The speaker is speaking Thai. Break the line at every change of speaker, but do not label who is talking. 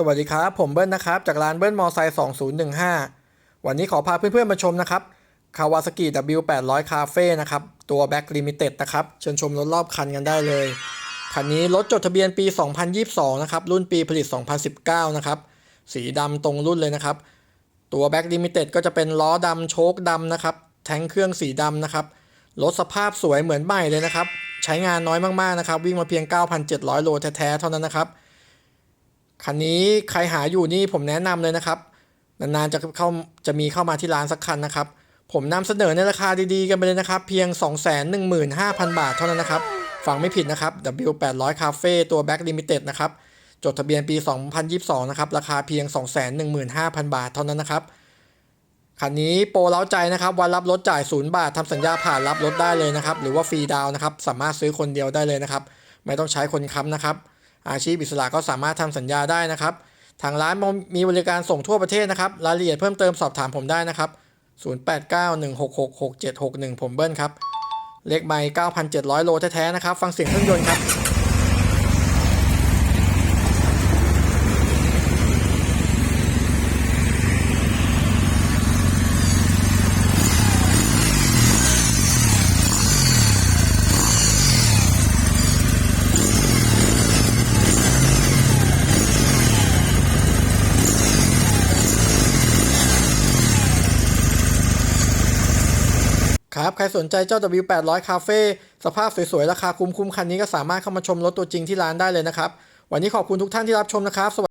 สวัสดีครับ ผมเบิ้ลนะครับ จากร้านเบิ้ลมอไซค์2015 วันนี้ขอพาเพื่อนๆมาชมนะครับ Kawasaki W800 Cafe นะครับ ตัว Back Limited นะครับ เชิญชมรถรอบคันกันได้เลย คันนี้รถจดทะเบียนปี 2022 นะครับ รุ่นปีผลิต 2019 นะครับ สีดำตรงรุ่นเลยนะครับ ตัว Back Limited ก็จะเป็นล้อดำโชคดำนะครับ แทงเครื่องสีดำนะครับ รถสภาพสวยเหมือนใหม่เลยนะครับ ใช้งานน้อยมากๆนะครับ วิ่งมาเพียง 9,700 โลแท้ๆ เท่านั้นนะครับ คันนี้ใครหาอยู่นี่ผมแนะนำเลยนะครับ นานๆจะเข้าจะมีเข้ามาที่ร้านสักคันนะครับ ผมนำเสนอในราคาดีๆกันไปเลยนะครับ เพียง 215,000 บาทเท่านั้นนะครับ ฟังไม่ผิดนะครับ W800 Cafe ตัว Back Limited นะครับ จดทะเบียนปี 2022 นะครับ ราคาเพียง 215,000 บาทเท่านั้นนะครับคันนี้โปรเล้าใจนะครับวันรับรถจ่าย0บาททำสัญญาผ่านรับรถได้เลยนะครับ หรือว่าฟรีดาวนะครับ สามารถซื้อคนเดียวได้เลยนะครับ ไม่ต้องใช้คนค้ำนะครับ อาชีพอิสระก็สามารถทำสัญญาได้นะครับ ทางร้านมีบริการส่งทั่วประเทศนะครับ รายละเอียดเพิ่มเติมสอบถามผมได้นะครับ 0891666761 ผมเบิ้ลครับ เลขไมค์9,700 โลแท้ๆนะครับ ฟังเสียงเครื่องยนต์ครับ ครับ ใครสนใจเจ้า W800 Cafe สภาพสวยๆ ราคาคุ้มๆ คันนี้ก็สามารถเข้ามาชมรถตัวจริงที่ร้านได้เลยนะครับ วันนี้ขอบคุณทุกท่านที่รับชมนะครับสวัสดี